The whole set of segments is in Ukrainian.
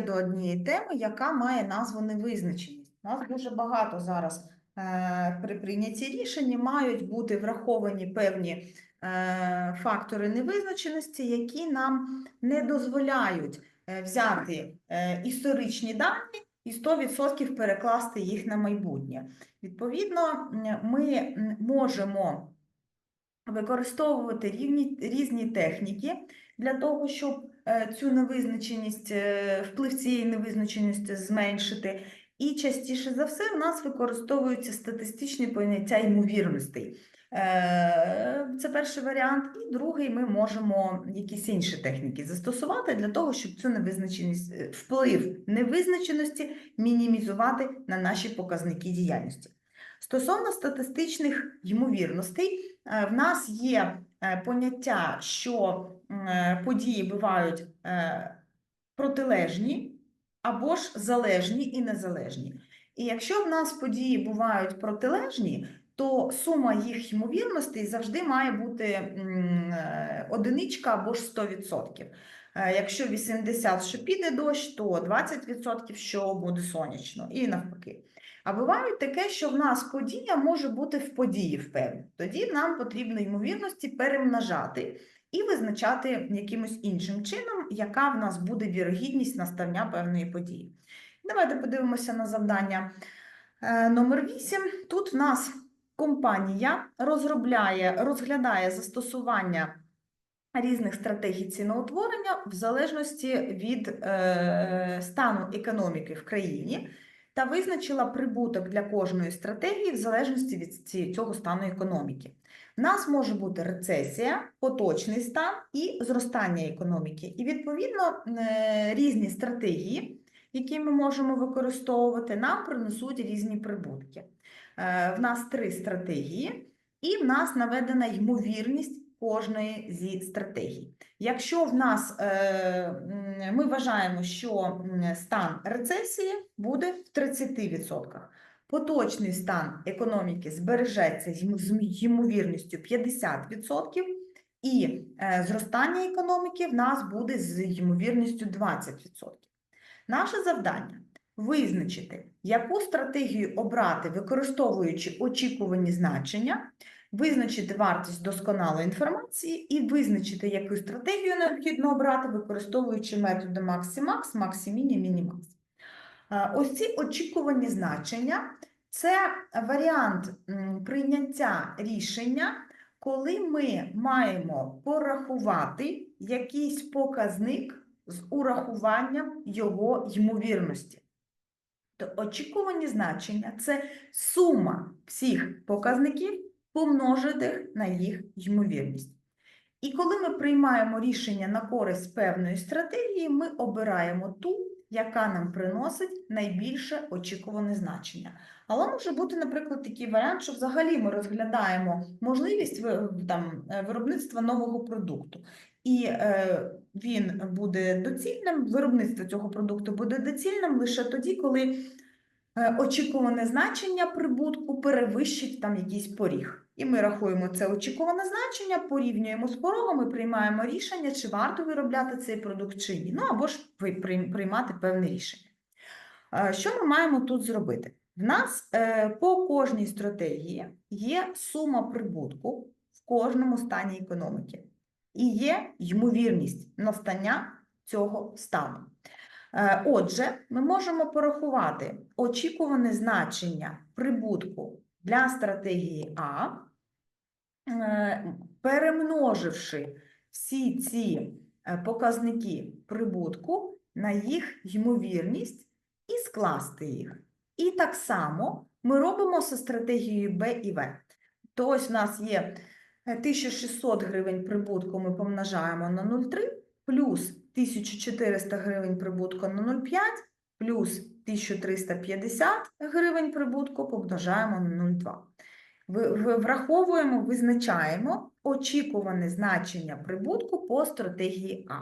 до однієї теми, яка має назву невизначеність. У нас дуже багато зараз е, при прийнятті рішень мають бути враховані певні е, фактори невизначеності, які нам не дозволяють е, взяти е, історичні дані і 100% перекласти їх на майбутнє. Відповідно, ми можемо використовувати рівні, різні техніки для того, щоб цю невизначеність, е, вплив цієї невизначеності зменшити. І частіше за все в нас використовуються статистичні поняття ймовірностей. Е, Це перший варіант. І другий ми можемо якісь інші техніки застосувати для того, щоб цю невизначеність, е, вплив невизначеності мінімізувати на наші показники діяльності. Стосовно статистичних ймовірностей, е, в нас є е, поняття, що е, події бувають е, протилежні або ж залежні і незалежні. І якщо в нас події бувають протилежні, то сума їх ймовірностей завжди має бути е, одиничка або ж 100%. Е, Якщо 80, що піде дощ, то 20%, що буде сонячно, і навпаки. А буває таке, що в нас подія може бути в події впевнено. Тоді нам потрібно ймовірності перемножати і визначати якимось іншим чином, яка в нас буде вірогідність настання певної події. Давайте подивимося на завдання е, номер 8. Тут в нас компанія розробляє, розглядає застосування різних стратегій ціноутворення в залежності від е, стану економіки в країні та визначила прибуток для кожної стратегії в залежності від цього стану економіки. В нас може бути рецесія, поточний стан і зростання економіки. І відповідно е, різні стратегії, які ми можемо використовувати, нам принесуть різні прибутки. Е, В нас три стратегії, і в нас наведена ймовірність кожної зі стратегій. Якщо в нас е, ми вважаємо, що стан рецесії буде в 30%, поточний стан економіки збережеться з ймовірністю 50%, і е, зростання економіки в нас буде з ймовірністю 20%. Наше завдання визначити, яку стратегію обрати, використовуючи очікувані значення, визначити вартість досконалої інформації і визначити, яку стратегію необхідно обрати, використовуючи методи Maxi-Max, Maxi-Mini, Mini-Max. Е, Ось ці очікувані значення це варіант прийняття рішення, коли ми маємо порахувати якийсь показник з урахуванням його ймовірності. То очікувані значення це сума всіх показників помножити на їх ймовірність. І коли ми приймаємо рішення на користь певної стратегії, ми обираємо ту, яка нам приносить найбільше очікуване значення. Але може бути, наприклад, такий варіант, що взагалі ми розглядаємо можливість там, е, виробництва нового продукту. І е, він буде доцільним, виробництво цього продукту буде доцільним лише тоді, коли очікуване значення прибутку перевищить там якийсь поріг. І ми рахуємо це очікуване значення, порівнюємо з порогом і приймаємо рішення, чи варто виробляти цей продукт чи ні. Ну або ж приймати певне рішення. Е, Що ми маємо тут зробити? В нас е, по кожній стратегії є сума прибутку в кожному стані економіки і є ймовірність настання цього стану. Е, Отже, ми можемо порахувати очікуване значення прибутку для стратегії А, е, перемноживши всі ці е, показники прибутку на їх ймовірність і скласти їх. І так само ми робимо зі стратегією Б і В. То ось у нас є е, 1600 гривень прибутку ми помножаємо на 0,3, плюс 1400 гривень прибутку на 0,5, плюс 1350 гривень прибутку помножаємо на 0,2. Ви- ви- Враховуємо, визначаємо очікуване значення прибутку по стратегії А.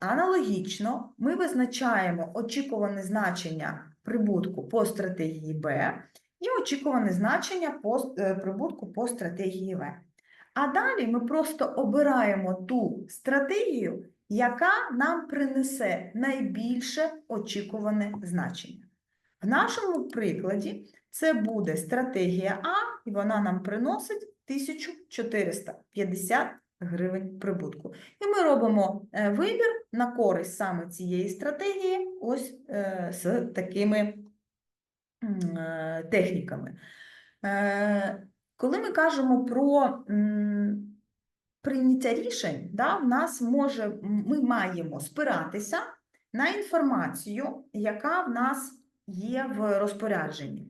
Аналогічно, ми визначаємо очікуване значення прибутку по стратегії Б і очікуване значення по, е, прибутку по стратегії В. А далі ми просто обираємо ту стратегію, яка нам принесе найбільше очікуване значення. В нашому прикладі це буде стратегія А, і вона нам приносить 1450 гривень прибутку. І ми робимо е, вибір на користь саме цієї стратегії, ось е, з такими е, техніками. Коли ми кажемо про прийняття рішень, да, в нас може, ми маємо спиратися на інформацію, яка в нас є в розпорядженні.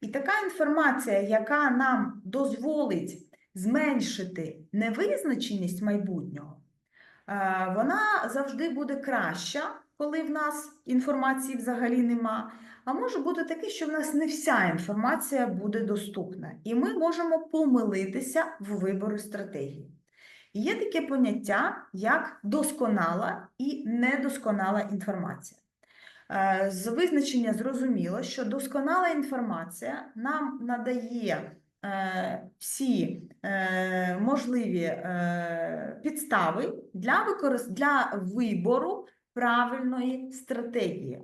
І така інформація, яка нам дозволить зменшити невизначеність майбутнього, е, вона завжди буде краща, коли в нас інформації взагалі нема. А може бути таке, що в нас не вся інформація буде доступна, і ми можемо помилитися в виборі стратегії. Є таке поняття, як досконала і недосконала інформація. Е, З визначення зрозуміло, що досконала інформація нам надає е, всі е, можливі підстави для, використ... для вибору правильної стратегії.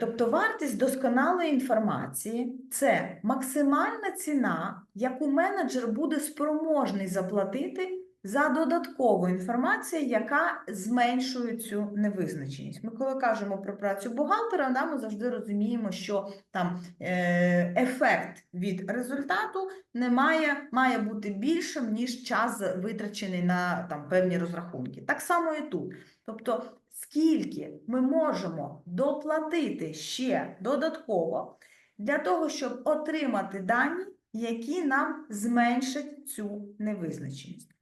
Тобто вартість досконалої інформації це максимальна ціна, яку менеджер буде спроможний заплатити за додаткову інформацію, яка зменшує цю невизначеність. Ми коли кажемо про працю бухгалтера, да, ми завжди розуміємо, що там е, ефект від результату не має, має бути більшим, ніж час витрачений на там, певні розрахунки. Так само і тут. Тобто, скільки ми можемо доплатити ще додатково для того, щоб отримати дані, які нам зменшать цю невизначеність.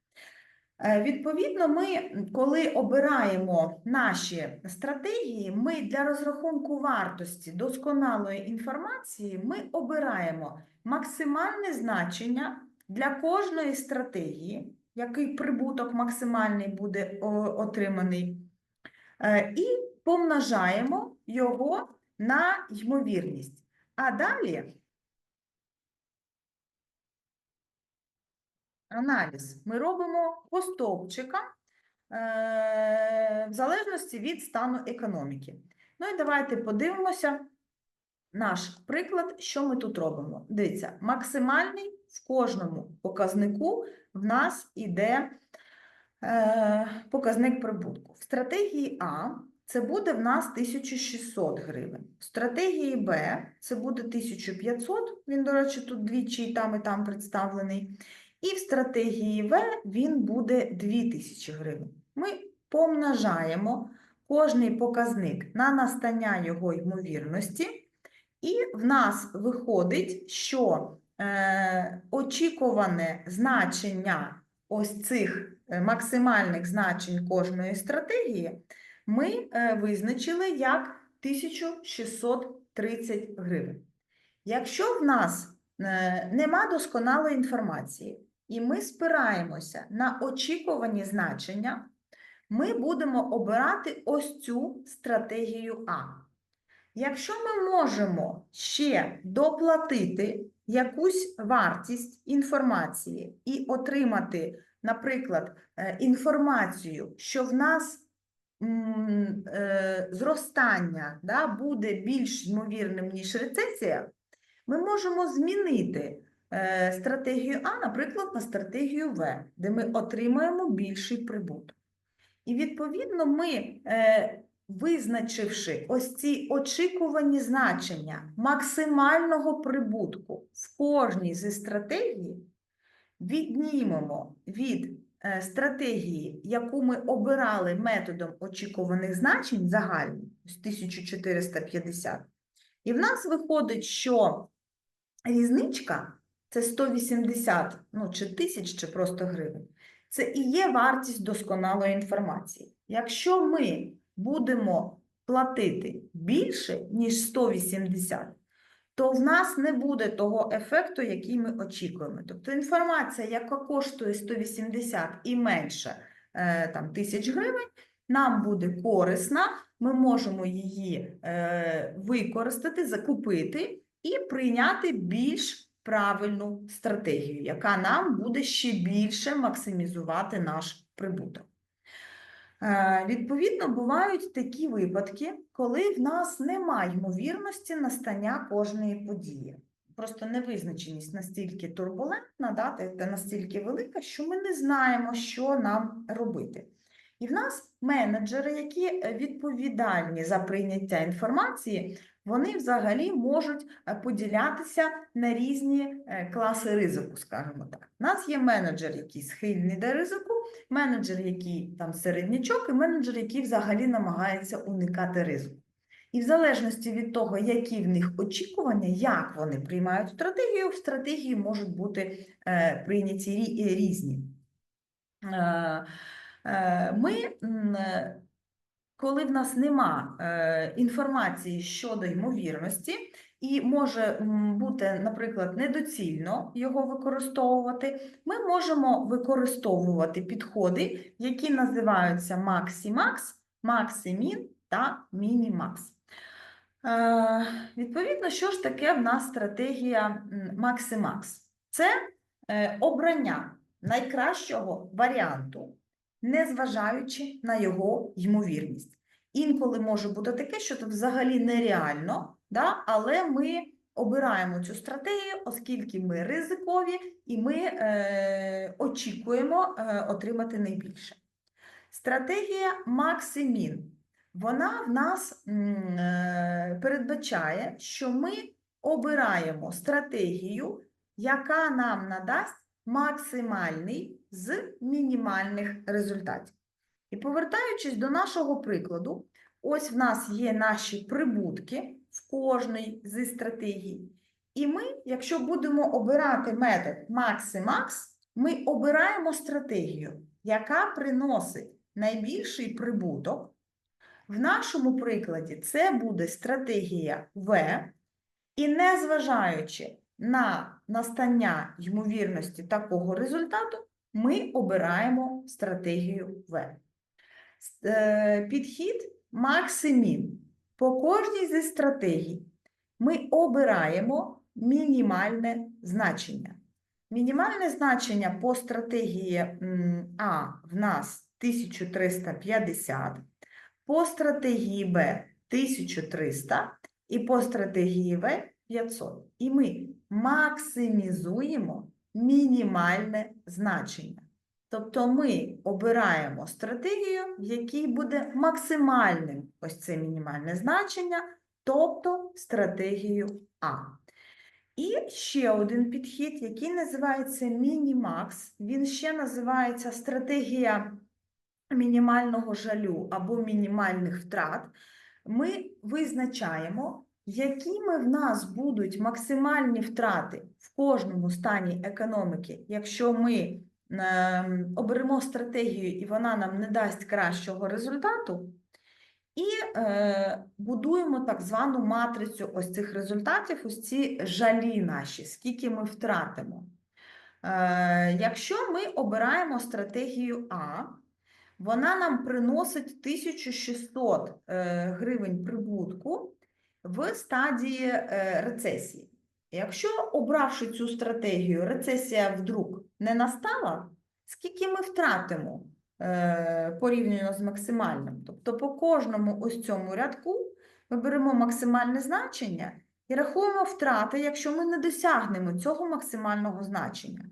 Е, Відповідно, ми, коли обираємо наші стратегії, ми для розрахунку вартості досконалої інформації ми обираємо максимальне значення для кожної стратегії, який прибуток максимальний буде отриманий, е, і помножаємо його на ймовірність. А далі аналіз ми робимо по стовпчикам е, в залежності від стану економіки. Ну і давайте подивимося наш приклад, що ми тут робимо. Дивіться, максимальний в кожному показнику в нас іде е, показник прибутку. В стратегії А це буде в нас 1600 гривень. В стратегії Б це буде 1500, він, до речі, тут двічі і там, і там представлений. І в стратегії В він буде 2000 гривень. Ми помножаємо кожний показник на настання його ймовірності, і в нас виходить, що е, очікуване значення ось цих е, максимальних значень кожної стратегії ми е, визначили як 1630 гривень. Якщо в нас е, нема досконалої інформації, і ми спираємося на очікувані значення, ми будемо обирати ось цю стратегію А. Якщо ми можемо ще доплатити якусь вартість інформації і отримати, наприклад, е, інформацію, що в нас е, зростання да, буде більш ймовірним, ніж рецесія, ми можемо змінити стратегію А, наприклад, на стратегію В, де ми отримаємо більший прибуток. І відповідно ми, е, визначивши ось ці очікувані значення максимального прибутку в кожній зі стратегій, віднімемо від е, стратегії, яку ми обирали методом очікуваних значень загальні, ось 1450, і в нас виходить, що різничка це 180, ну, чи тисяч, чи просто гривень. Це і є вартість досконалої інформації. Якщо ми будемо платити більше, ніж 180, то в нас не буде того ефекту, який ми очікуємо. Тобто інформація, яка коштує 180 і менше е, там, тисяч гривень, нам буде корисна, ми можемо її е, використати, закупити і прийняти більш правильну стратегію, яка нам буде ще більше максимізувати наш прибуток. Е, Відповідно, бувають такі випадки, коли в нас немає ймовірності настання кожної події. Просто невизначеність настільки турбулентна, да, настільки велика, що ми не знаємо, що нам робити. І в нас менеджери, які відповідальні за прийняття інформації, вони взагалі можуть е, поділятися на різні е, класи ризику, скажімо так. У нас є менеджер, який схильний до ризику, менеджер, який там середнячок, і менеджер, який взагалі намагається уникати ризику. І в залежності від того, які в них очікування, як вони приймають стратегію, в стратегії можуть бути е, прийняті рі- різні. Ми, коли в нас нема е, інформації щодо ймовірності, і може бути, наприклад, недоцільно його використовувати, ми можемо використовувати підходи, які називаються максимакс, максимін та мінімакс. Е, Відповідно, що ж таке в нас стратегія максимакс? Це е, обрання найкращого варіанту, незважаючи на його ймовірність. Інколи може бути таке, що це взагалі нереально, да? але ми обираємо цю стратегію, оскільки ми ризикові і ми е, очікуємо е, отримати найбільше. Стратегія Максимін. Вона в нас е, передбачає, що ми обираємо стратегію, яка нам надасть максимальний з мінімальних результатів. І повертаючись до нашого прикладу, ось в нас є наші прибутки в кожній зі стратегій. І ми, якщо будемо обирати метод Максимакс, ми обираємо стратегію, яка приносить найбільший прибуток. В нашому прикладі це буде стратегія В, і незважаючи на настання ймовірності такого результату, ми обираємо стратегію В. Е, Підхід Максимін. По кожній зі стратегій ми обираємо мінімальне значення. Мінімальне значення по стратегії А в нас 1350, по стратегії Б 1300 і по стратегії В 500. І ми максимізуємо мінімальне значення. Тобто ми обираємо стратегію, в якій буде максимальним ось це мінімальне значення, тобто стратегію А. І ще один підхід, який називається мінімакс. Він ще називається стратегія мінімального жалю або мінімальних втрат. Ми визначаємо, якими в нас будуть максимальні втрати в кожному стані економіки, якщо ми ем, оберемо стратегію і вона нам не дасть кращого результату, і е, будуємо так звану матрицю ось цих результатів, ось ці жалі наші, скільки ми втратимо. Е, якщо ми обираємо стратегію А, вона нам приносить 1600 е, гривень прибутку в стадії е, рецесії. Якщо, обравши цю стратегію, рецесія вдруг не настала, скільки ми втратимо е, порівняно з максимальним? Тобто по кожному ось цьому рядку ми беремо максимальне значення і рахуємо втрати, якщо ми не досягнемо цього максимального значення.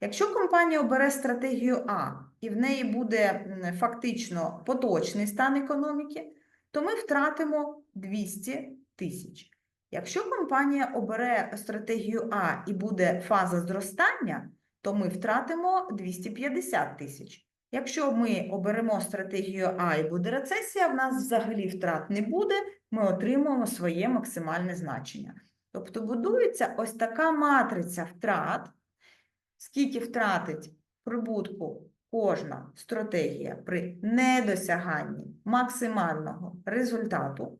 Якщо компанія обере стратегію А і в неї буде фактично поточний стан економіки, то ми втратимо 200 тисяч. Якщо компанія обере стратегію А і буде фаза зростання, то ми втратимо 250 тисяч. Якщо ми оберемо стратегію А і буде рецесія, в нас взагалі втрат не буде, ми отримуємо своє максимальне значення. Тобто будується ось така матриця втрат, скільки втратить прибутку кожна стратегія при недосяганні максимального результату.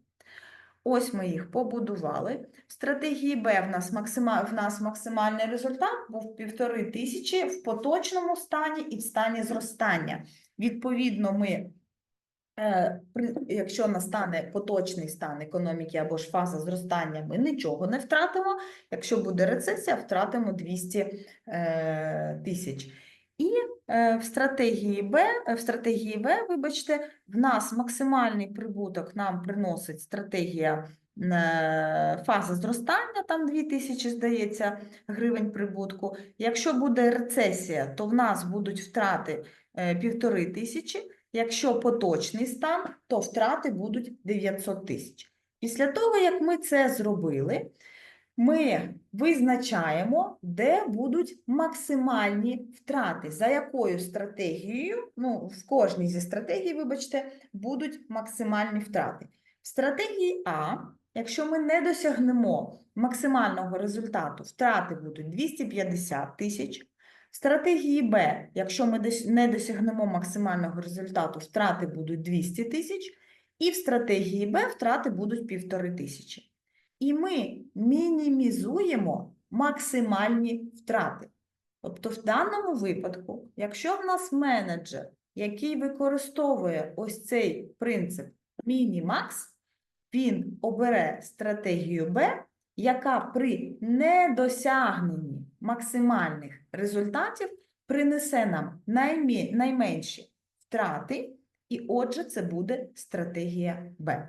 Ось ми їх побудували. В стратегії Б в нас, максима... в нас максимальний результат був півтори тисячі в поточному стані і в стані зростання. Відповідно, ми, е, якщо настане поточний стан економіки або ж фаза зростання, ми нічого не втратимо. Якщо буде рецесія, втратимо 200 е, тисяч. І е, в стратегії Б, е, в стратегії В, вибачте, в нас максимальний прибуток нам приносить стратегія е, фаза зростання, там 2000, здається, гривень прибутку. Якщо буде рецесія, то в нас будуть втрати півтори тисячі. Якщо поточний стан, то втрати будуть 900 тисяч. Після того, як ми це зробили, ми визначаємо, де будуть максимальні втрати, за якою стратегією, ну, в кожній зі стратегій, вибачте, будуть максимальні втрати. В стратегії А, якщо ми не досягнемо максимального результату, втрати будуть 250 тисяч. В стратегії Б, якщо ми не досягнемо максимального результату, втрати будуть 200 тисяч. І в стратегії Б втрати будуть півтори тисячі. І ми мінімізуємо максимальні втрати. Тобто, в даному випадку, якщо в нас менеджер, який використовує ось цей принцип мінімакс, він обере стратегію Б, яка при недосягненні максимальних результатів принесе нам наймі- найменші втрати, і отже, це буде стратегія Б.